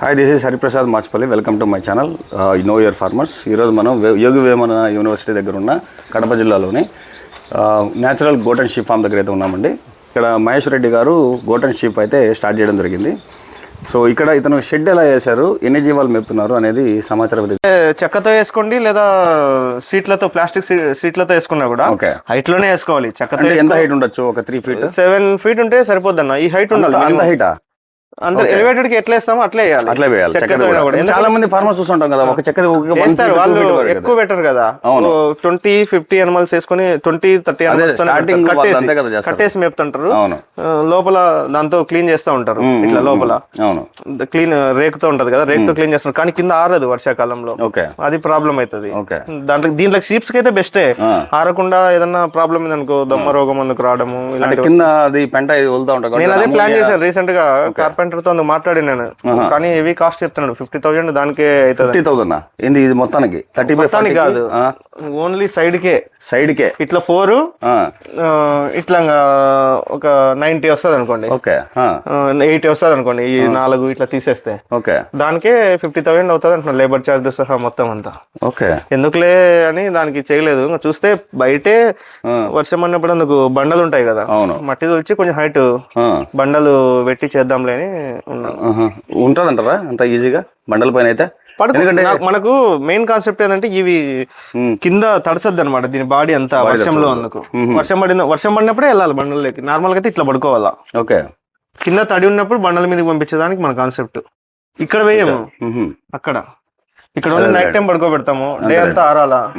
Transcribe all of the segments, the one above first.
Hi this is Hariprasad Machpalli welcome to my channel know your farmers ఈరోజు మనం Yogi Vemana university దగ్గర ఉన్న కడప జిల్లాలోని natural goat and sheep farm దగ్గర అయితే ఉన్నామండి. ఇక్కడ Mahesh Reddy garu goat and sheep అయితే స్టార్ట్ చేయడం జరిగింది. సో ఇక్కడ ఇతను షెడ్ ఎలా వేశారు ఎన్ని జీవాలు మేపుతున్నారు అనేది సమాచారం చెక్కతో వేసుకోండి లేదా సీట్లతో ప్లాస్టిక్ సీట్లతో వేసుకున్నా కూడా ఓకే హైట్లోనే వేసుకోవాలి. చెక్కతో ఎంత హైట్ ఉండొచ్చు ఒక త్రీ ఫీట్ సెవెన్ ఫీట్ ఉంటే సరిపోద్దన్న. ఈ హైట్ ఉండాలి అంత హైటా అందరు ఎలివేటెడ్కి ఎట్లా వేస్తామో అట్లే వేయాలి. అట్లే వేయాలి. చెక్కది కూడా. చాలా మంది ఫార్మర్స్ చూస్తుంటాం కదా ఒక చెక్కది వేస్తారు వాళ్ళు. ఎక్కువ బెటర్ కదా. ట్వంటీ ఫిఫ్టీ ఎనిమల్స్ వేసుకొని ట్వంటీ థర్టీ చేస్తారు. కట్టేసి మేపుతుంటారు. లోపల దాంతో క్లీన్ చేస్తూ ఉంటారు ఇట్లా లోపల. క్లీన్ రేకుతో ఉంటది కదా రేకుతో క్లీన్ చేస్తారు. కానీ కింద ఆరదు వర్షాకాలంలో. ఓకే. అది ప్రాబ్లం అవుతుంది దాంట్లో దీంట్లో షీప్స్కి అయితే బెస్టే. ఆరకుండా ఏదన్నా ప్రాబ్లం ఉందనుకో దమ్మ రోగం అందుకు రావడము ఇలాంటి కింద అది పెంట ఇది వదులుతా ఉంటాం నేను అదే ప్లాన్ చేశాను. రీసెంట్గా కార్పెంటర్తో మాట్లాడి నేను. కానీ హెవీ కాస్ట్ చెప్తున్నాడు. ఫిఫ్టీ థౌసండ్ దానికే అవుతుంది. ఫిఫ్టీ థౌసండ్ ఏంది ఇది మొత్తానికి? థర్టీ మొత్తానికి కాదు. ఓన్లీ సైడ్ కే. సైడ్ కే ఇట్లా ఫోర్ ఇట్లా ఒక నైన్టీ వస్తుంది అనుకోండి. ఓకే ఎయిటీ వస్తుంది అనుకోండి. ఈ నాలుగు ఇట్లా తీసేస్తే. ఓకే. దానికే ఫిఫ్టీ థౌసండ్ అవుతుంది అంటున్నాడు లేబర్ చార్జ్ సహా మొత్తం అంతా. ఓకే. ఎందుకులే అని దానికి చేయలేదు. చూస్తే బయటే వర్షం అన్నప్పుడు అందుకు బండలు ఉంటాయి కదా. మట్టి తొలిచి కొంచెం హైట్ బండలు పెట్టి చేద్దాంలే అని ఉన్నాను ఉంటుందంటారా? అంత ఈజీగా? బండల పైన అయితే? నాకు- మనకు మెయిన్ కాన్సెప్ట్ ఏంటంటే ఇవి కింద తడసద్దు అనమాట దీని బాడీ అంతా వర్షంలో అందుకు. వర్షం పడిన వర్షం పడినప్పుడే వెళ్ళాలి బండలకి నార్మల్గా అయితే ఇట్లా పడుకోవాలా. ఓకే. కింద తడి ఉన్నప్పుడు బండల మీదకి పంపించడానికి మన కాన్సెప్ట్. ఇక్కడ వేయము. అక్కడ. ఇక్కడ నైట్ టైం పడుకోబెడతాము. డే అంతా ఆరాలా.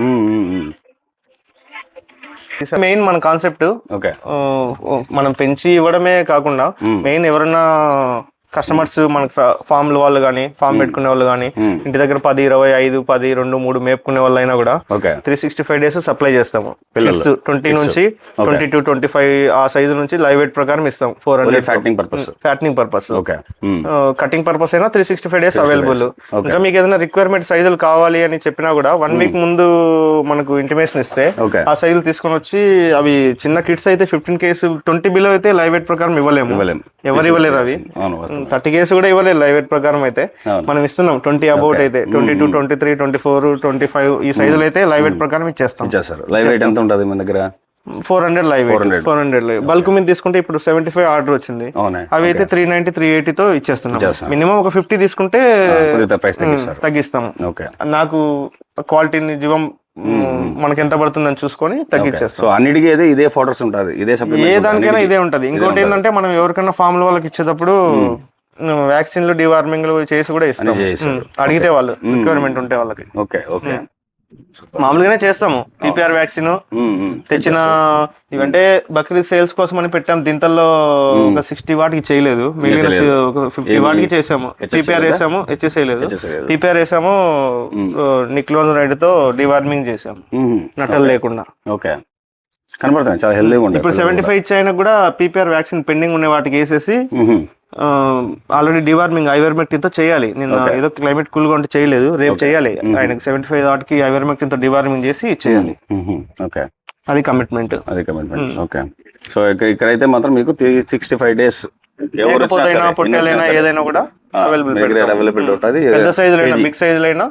మెయిన్ మన కాన్సెప్ట్ ఓకే మనం పెంచి ఇవ్వడమే కాకుండా మెయిన్ ఎవరన్నా కస్టమర్స్ మనకి ఫామ్ వాళ్ళు కానీ ఫామ్ పెట్టుకునే వాళ్ళు కానీ ఇంటి దగ్గర పది ఇరవై ఐదు పది రెండు మూడు మేపుకునే వాళ్ళు అయినా కూడా three sixty five days supply చేస్తాము. పిల్లలు. ట్వంటీ నుంచి ట్వంటీ టు ట్వంటీ ఫైవ్ ఆ సైజు నుంచి లైవ్ వెయిట్ ప్రకారం ఇస్తాం. Four hundred fattening purpose fattening purpose. Cutting purpose అయినా three sixty five days available ఇంకా మీకు ఏదైనా రిక్వైర్మెంట్ సైజులు కావాలి అని చెప్పినా కూడా వన్ వీక్ ముందు మనకు ఇంటిమేషన్ ఇస్తే ఆ సైజులు తీసుకొని వచ్చి అవి చిన్న కిట్స్ అయితే ఫిఫ్టీన్ కేసు ట్వంటీ బిలో అయితే లైవ్ వెయిట్ ప్రకారం ఇవ్వలేము. ఇవ్వలేం ఎవరు ఇవ్వలేరు అవి. థర్టీ కేసు కూడా ఇవ్వలేదు లైవ్ వెయిట్ ప్రకారం అయితే. మనం ఇస్తున్నాం. ట్వంటీ అబౌట్ అయితే. Twenty two twenty three twenty four twenty five ఈ సైజులు అయితే లైవ్ వెయిట్ ప్రకారం ఇచ్చేస్తాం. ఇచ్చేస్తారు. లైవ్ రేట్ ఎంత ఉంటుంది మన దగ్గర? Four hundred live weight four hundred live bulk మీద తీసుకుంటే ఇప్పుడు సెవెంటీ ఫైవ్ ఆర్డర్ వచ్చింది అవి అయితే త్రీ నైన్టీ త్రీ ఎయిటీతో ఇచ్చేస్తున్నాం. ఇచ్చేస్తాం. మినిమం ఒక ఫిఫ్టీ తీసుకుంటే తగ్గిస్తారు. తగ్గిస్తాం. ఓకే నాకు క్వాలిటీని జీవం మనకి ఎంత పడుతుందని చూసుకొని తగ్గించేస్తాం. అన్నిటికీ అయితే ఇదే ఫోటోస్ ఉంటుంది. ఇదే ఏ దానికైనా ఇదే ఉంటది. ఇంకోటి ఏంటంటే మనం ఎవరికైనా ఫామ్ వాళ్ళకి ఇచ్చేటప్పుడు వ్యాక్సిన్లు డివార్మింగ్లు చేసి కూడా ఇస్తాం చేయిస్తారు. ఉమ్, అడిగితే వాళ్ళు రిక్వైర్మెంట్ ఉంటే వాళ్ళకి. Okay okay. మామూలుగానే చేస్తాము పీపీఆర్ వ్యాక్సిన్. తెచ్చిన ఇవంటే బక్రీద్ సేల్స్ కోసం అని పెట్టాం దీంతల్లో ఒక సిక్స్టీ వాటికి చేయలేదు. మిగిలిన ఒక ఫిఫ్టీ వాటికి చేసాము. పీపీఆర్ వేసాము హెచ్ఎస్ వేయలేదు చేసేది. పీపీఆర్ వేసాము నిక్లోజ్ రైడ్తో డివార్మింగ్ చేసాము. మ్, నట్టలు లేకుండా. ఓకే. కనపడుతుంది చాలా హెల్దీగా ఉంటుంది ఇప్పుడు సెవెంటీ ఫైవ్ ఇచ్చాయన కూడా పీపీఆర్ వ్యాక్సిన్ పెండింగ్ ఉన్న వాటికి వేసేసి. ఆల్రెడీ డివార్మింగ్ ఐవర్మెక్టిన్తో చేయాలి. నిన్న ఏదో క్లైమేట్ కూల్గా ఉంటే చేయలేదు. రేపు చేయాలి. ఆయనకి సెవెంటీ ఫైవ్ వాటికి ఐవర్మెక్టిన్తో డివార్మింగ్ చేసి చేయాలి. మ్హూ. ఓకే అది కమిట్మెంట్ అది కమిట్మెంట్ ఓకే సో ఇక్కడ ఇక్కడైతే మాత్రం మీకు సిక్స్టీ ఫైవ్ డేస్ ఎవరు ఏదైనా కూడా అవైలబుల్ అవైలబిలిటీ ఉంటుంది. పెద్ద సైజులైనా బిగ్ సైజులైనా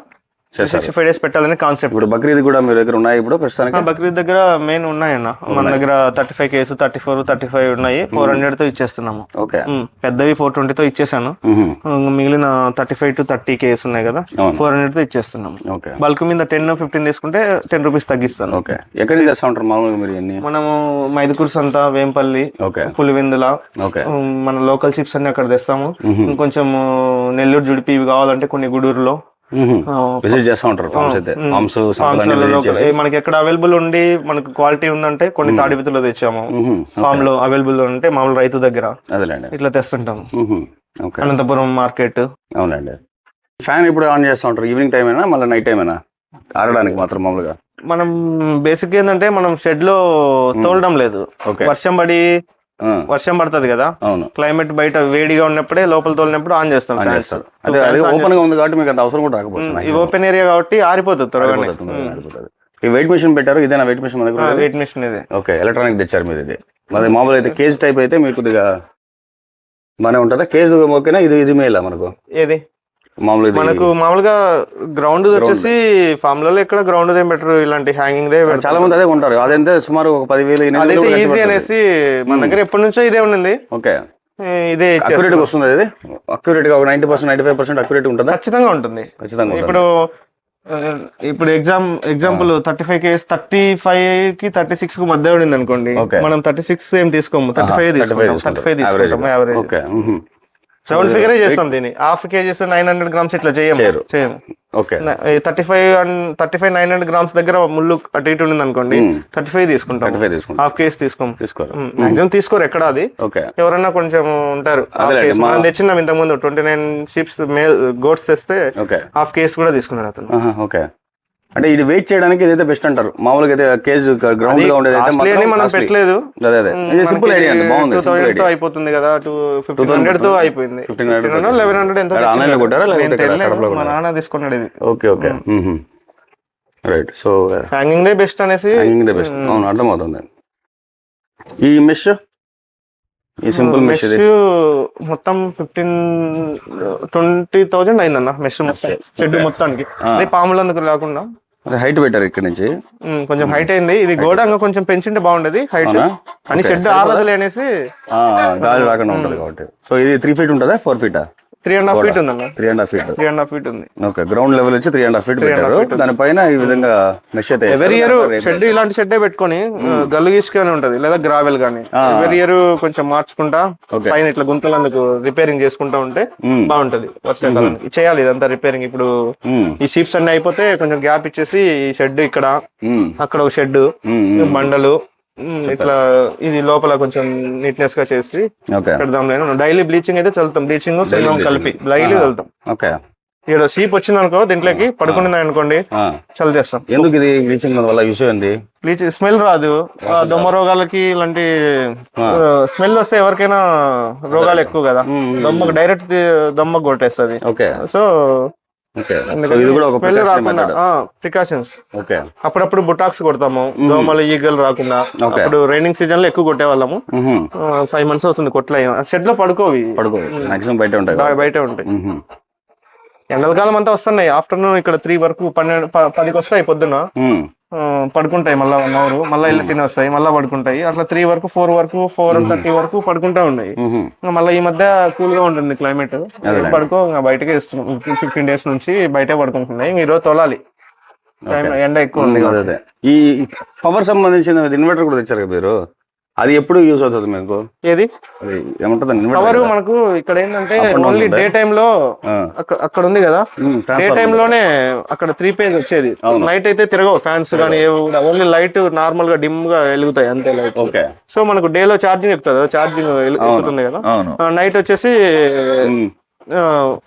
సిక్స్టీ ఫైవ్ డేస్ పెట్టాలని కాన్సెప్ట్ ఇప్పుడు బక్రీద్ కూడా మీ దగ్గర ఉన్నాయి ఇప్పుడు ప్రస్తుతానికి? బక్రీద్ దగ్గర మెయిన్ ఉన్నాయన్న. మన దగ్గర thirty five case thirty four thirty five ఉన్నాయి ఫోర్ హండ్రెడ్తో ఇచ్చేస్తున్నాము. ఓకే. పెద్దవి ఫోర్ ట్వంటీతో ఇచ్చేసాను మ్హూ. ఉమ్, మిగిలిన thirty five two thirty case ఉన్నాయి కదా ఫోర్ హండ్రెడ్తో ఇచ్చేస్తున్నాము. ఓకే. బల్క్ మీద టెన్ ఫిఫ్టీన్ తీసుకుంటే టెన్ రూపీస్ తగ్గిస్తాను. ఓకే. ఎక్కడి చేస్తా ఉంటారు మామూలుగా మీరు మనము మైదుకూరు సంత వేంపల్లి ఓకే. పులివెందుల ఓకే. మన లోకల్ చిప్స్ అన్ని అక్కడ తెస్తాము. ఇంకొంచెం నెల్లూరు జుడిపి ఇవి కావాలంటే కొన్ని గుడూరులో. విజిట్ చేస్తా ఉంటారు ఫార్మ్స్ అయితే. ఫార్మ్స్ మనకి ఎక్కడ అవైలబుల్ ఉండి మనకు క్వాలిటీ ఉందంటే కొన్ని తాడిపితులు తెచ్చాము. ఫామ్లో అవైలబుల్ ఉంటే మామూలు రైతు దగ్గర అదేలేండి. ఇట్లా తెస్తుంటాము. ఓకే. అనంతపురం మార్కెట్. అవునండి. ఫ్యాన్ ఇప్పుడు ఆన్ చేస్తూ ఉంటారు. ఈవినింగ్ టైం అయినా మళ్ళీ నైట్ టైం అయినా ఆడడానికి మాత్రం మామూలుగా? మనం బేసిక్ ఏంటంటే మనం షెడ్లో తోలడం లేదు. వర్షం పడి వర్షం పడుతుంది కదా? అవును. క్లైమేట్ బయట వేడిగా ఉన్నప్పుడే లోపల తోలినప్పుడు ఆన్ చేస్తాం అదే ఓపెన్గా ఉంది కాబట్టి మీకు అంత అవసరం కూడా రాకపోతుంది ఇది ఓపెన్ ఏరియా కాబట్టి ఆరిపోతుంది ఆడిపోతుంది. ఈ వెయిట్ మిషన్ పెట్టారు? ఇదేనా వెయిట్ మిషన్? వెయిట్ మిషన్ ఇది. ఓకే ఎలక్ట్రానిక్ తెచ్చారు మీరు ఇది. మరి మామూలు అయితే కేజ్ టైప్ అయితే మీకు కొద్దిగా బాగానే ఉంటుందా? కేజ్ ఓకేనా? ఇది ఇది మేలా మనకు? ఏది? మనకు మామూలుగా గ్రౌండ్ వచ్చేసి ఫామ్లలో ఎక్కడ గ్రౌండ్ దే బెటర్ ఇలాంటి హ్యాంగింగ్ దే. చాలా మంది అదే కొంటారు అదైతే సుమారు ఒక పదివేలు అదైతే వేలు ఈజీ అనేసి మన దగ్గర ఎప్పటి నుంచో ఇదే ఉండింది. ఓకే. ఏ, ఇదే. అక్యురేట్ వస్తుంది అది? అక్యురేట్గా ninety percent ninety five percent accurate ఉంటుందా? ఖచ్చితంగా ఉంటుంది. ఖచ్చితంగా. ఇప్పుడు ఇప్పుడు exam example thirty five case thirty ఫైవ్కి థర్టీ సిక్స్కు మధ్య ఉండింది అనుకోండి. మనం థర్టీ సిక్స్ ఏం తీసుకోము? థర్టీ ఫైవ్ తీసుకుంటాం. థర్టీ ఫైవ్ తీసుకుంటాం యావరేజ్. సెవెన్ ఫిగరే చేస్తాం దీన్ని. Half kgs nine hundred grams ఇట్లా చేయము. చేయము. Okay thirty five and thirty five nine hundred grams దగ్గర ముళ్ళు అటు ఇటు ఉండింది అనుకోండి థర్టీ ఫైవ్ తీసుకుంటాం థర్టీ ఫైవ్ తీసుకుంటాం. హాఫ్ కేజీ తీసుకోము. తీసుకోరు. మాక్సిమం తీసుకోరు ఎక్కడ అది? ఎవరన్నా కొంచెం ఉంటారు. మనం తెచ్చినాం ఇంత ముందు twenty nine sheeps male goats తెస్తే హాఫ్ కేస్ కూడా తీసుకున్నారు అతను. ఓకే అంటే ఇది వెయిట్ చేయడానికి ఇదైతే బెస్ట్ అంటారు? మామూలుగా అయితే కేజ్ గ్రౌండ్గా ఉండేది అయితే మనం పెట్టలేదు. అదే అదే. ఇది సింపుల్ ఐడియా అండి బాగుంది సింపుల్ ఐడియా అయిపోతుంది కదా టూ ఫిఫ్టీన్ హండ్రెడ్తో అయిపోయింది. 1500 తో లెవెన్ హండ్రెడ్ ఎంత లో కొట్టారా? లేకపోతే మా నాన్న తీసుకున్నాడు ఇది. Okay okay. Right so hanging the best అనేసి హ్యాంగింగ్ ద బెస్ట్ అవును అర్థమవుతుంది. ఈ మెష్ ఈ సింపుల్ మెష్ ఇది? మెష్ మొత్తం ఫిఫ్టీన్ ట్వంటీ థౌజండ్ అయిందన్న మెష్ మొత్తం. షెడ్ మొత్తానికి. అదే పాములందుకు లేకుండా హైట్ పెట్టారు ఇక్కడ నుంచి. కొంచెం హైట్ అయింది. ఇది గోడ ఇంకా కొంచెం పెంచుంటే బాగుండేది హైట్? అని షెడ్ ఆరదులే అనేసి గాలి రాకుండా ఉంటుంది కాబట్టి. సో ఇది త్రీ ఫీట్ ఉంటుందా? ఫోర్ ఫీటా త్రీ అండ్ హాఫ్ ఫీట్ ఉందన్న three and half feet three and half feet ఉంది. ఓకే గ్రౌండ్ లెవెల్ వచ్చి త్రీ అండ్ హాఫ్ ఫీట్ పెట్టారు. దానిపైన ఈ విధంగా మెష్ అయితే ఎవరి. ఇయర్ షెడ్ ఇలాంటి షెడ్డే పెట్టుకొని గల్లు గీసుకొని ఉంటది లేదా గ్రావెల్ గానీ. ఎవరి ఇయర్ కొంచెం మార్చుకుంటా. పైన ఇట్లా గుంతలందుకు రిపేరింగ్ చేసుకుంటా ఉంటే మ్మ్. బాగుంటది వర్షాకాలానికి చేయాలి ఇదంతా రిపేరింగ్ ఇప్పుడు. ఈ షీప్స్ అన్ని అయిపోతే కొంచెం గ్యాప్ ఇచ్చేసి ఈ షెడ్ ఇక్కడ. అక్కడ ఒక షెడ్. బండలు ఇట్లా ఇది లోపల కొంచెం నీట్నెస్గా చేసి పెడదాం నేను డైలీ బ్లీచింగ్ అయితే చల్లుతాం. బ్లీచింగ్ సున్నం కలిపి. డైలీ చల్లుతాం. ఓకే. ఇక్కడ షీప్ వచ్చింది అనుకో దీంట్లోకి పడుకునింది అనుకోండి. చల్ చేస్తాం. ఎందుకు ఇది బ్లీచింగ్ వల్ల యూస్ ఏంది బ్లీచ్ స్మెల్ రాదు. దొమ్మ రోగాలకి ఇలాంటి స్మెల్ వస్తే ఎవరికైనా రోగాలు ఎక్కువ కదా. దొమ్మకు డైరెక్ట్ దొమ్మకు కొట్టేస్తుంది. ఓకే. So precautions. ఓకే. అప్పుడప్పుడు బుటాక్స్ కొడతాము. దోమలు ఈగలు రాకుండా. అప్పుడు రైనింగ్ సీజన్లో ఎక్కువ కొట్టేవాళ్ళము. మ్హూ. ఫైవ్ మంత్స్ అవుతుంది కొట్టలే షెడ్లో పడుకోవి బయట ఉంటాయి బయటే ఉంటాయి. ఎండల కాలం అంతా వస్తున్నాయి. ఆఫ్టర్నూన్ ఇక్కడ త్రీ వరకు పన్నెండు పదికి వస్తాయి పొద్దున పడుకుంటాయి మళ్ళా వన్ అవర్. మళ్ళీ వెళ్ళి తిని వస్తాయి మళ్ళీ పడుకుంటాయి. అట్లా త్రీ వరకు ఫోర్ వరకు ఫోర్ థర్టీ వరకు పడుకుంటా ఉన్నాయి మళ్ళీ ఈ మధ్య కూల్గా ఉంటుంది క్లైమేట్ పడుకో బయటకే ఇస్తున్నాం. ఫిఫ్టీన్ డేస్ నుంచి బయటే పడుకుంటున్నాయి. ఈరోజు తొలాలి. ఎండ ఎక్కువ ఉంది ఈ పవర్ సంబంధించిన ఇన్వర్టర్ కూడా తెచ్చారు కదా మీరు? అది ఎప్పుడు యూస్ అవుతుంది మీకు? ఏది? ఏమంటుంది? పవర్ మనకు ఇక్కడ ఏంటంటే ఓన్లీ డే టైమ్లో. అక్కడ ఉంది కదా? డే టైమ్లోనే అక్కడ త్రీ పేజ్ వచ్చేది. లైట్ అయితే తిరగవు ఫ్యాన్స్ కానీ ఓన్లీ లైట్ నార్మల్గా డిమ్గా వెలుగుతాయి అంతే లైట్ సో మనకు డే లో ఛార్జింగ్ ఎక్కుతుంది కదా? ఛార్జింగ్ ఎక్కుతుంది కదా? నైట్ వచ్చేసి ఆ,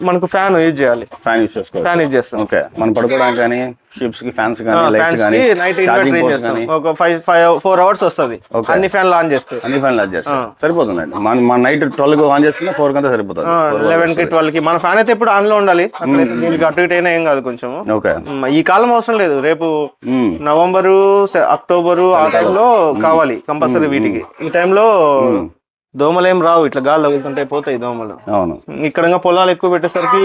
మనకు ఫ్యాన్ యూజ్ చేయాలి. ఫ్యాన్ యూస్ చేసుకోవచ్చు. ఫ్యాన్ యూజ్ చేస్తాం. ఓకే. మనం పడుకోవడానికి కానీ షిప్స్కి ఫ్యాన్స్ కానీ లైట్స్ కానీ నైట్ ఇన్వర్టర్ యూజ్ చేస్తాం. ఒక ఫైవ్ ఫైవ్ ఫోర్ అవర్స్ వస్తుంది. అన్ని ఫ్యాన్లు ఆన్ చేస్తే. అన్ని ఫ్యాన్లు ఆన్ చేస్తాం. సరిపోతుందండి. మన మన నైట్ ట్వెల్వ్కి ఆన్ చేస్తున్నా ఫోర్ కంతా సరిపోతుంది. లెవెన్కి ట్వెల్వ్కి. మన ఫ్యాన్ అయితే ఎప్పుడు ఆన్లో ఉండాలి. దీనికి అటు ఇటు అయినా ఏం కాదు కొంచెం. ఓకే. ఈ కాలం అవసరం లేదు. రేపు. నవంబరు అక్టోబరు ఆ టైంలో కావాలి కంపల్సరీ వీటికి. ఈ టైంలో దోమలు ఏం రావు ఇట్లా గాలి తగులుతుంటే పోతాయి దోమలు. అవును. ఇక్కడ ఇంకా పొలాలు ఎక్కువ పెట్టేసరికి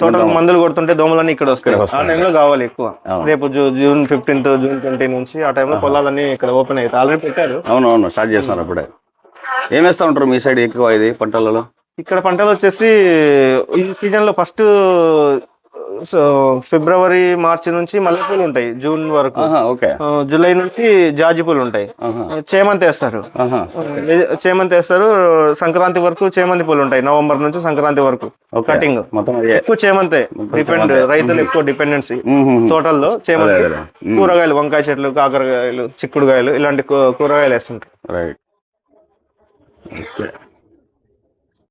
తోటలకు మందులు కొడుతుంటే దోమలన్నీ ఇక్కడ వస్తాయి. ఆ టైంలో కావాలి ఎక్కువ. రేపు జూన్ ఫిఫ్టీన్త్ జూన్ ట్వంటీ నుంచి ఆ టైంలో పొలాలన్నీ ఇక్కడ ఓపెన్ అవుతాయి. ఆల్రెడీ పెట్టారు. అవును అవును స్టార్ట్ చేస్తున్నారు అప్పుడే. ఏం వేస్తా ఉంటారు మీ సైడ్ ఎక్కువ ఇది పంటలలో? ఇక్కడ పంటలు వచ్చేసి ఈ సీజన్లో ఫస్ట్ సో ఫిబ్రవరి మార్చి నుంచి మల్లెపూలు ఉంటాయి జూన్ వరకు. ఓకే. జూలై నుంచి జాజి పూలు ఉంటాయి. చేమంతి వేస్తారు. చేమంతి వేస్తారు. సంక్రాంతి వరకు చేమంతి పూలు ఉంటాయి నవంబర్ నుంచి సంక్రాంతి వరకు. కటింగ్. ఎక్కువ చేమంతే డిపెండ్ రైతులు ఎక్కువ డిపెండెన్సీ. తోటల్లో చేమంతి. కూరగాయలు వంకాయ చెట్లు కాకరకాయలు చిక్కుడుకాయలు ఇలాంటి కూరగాయలు వేస్తుంటారు. రైట్.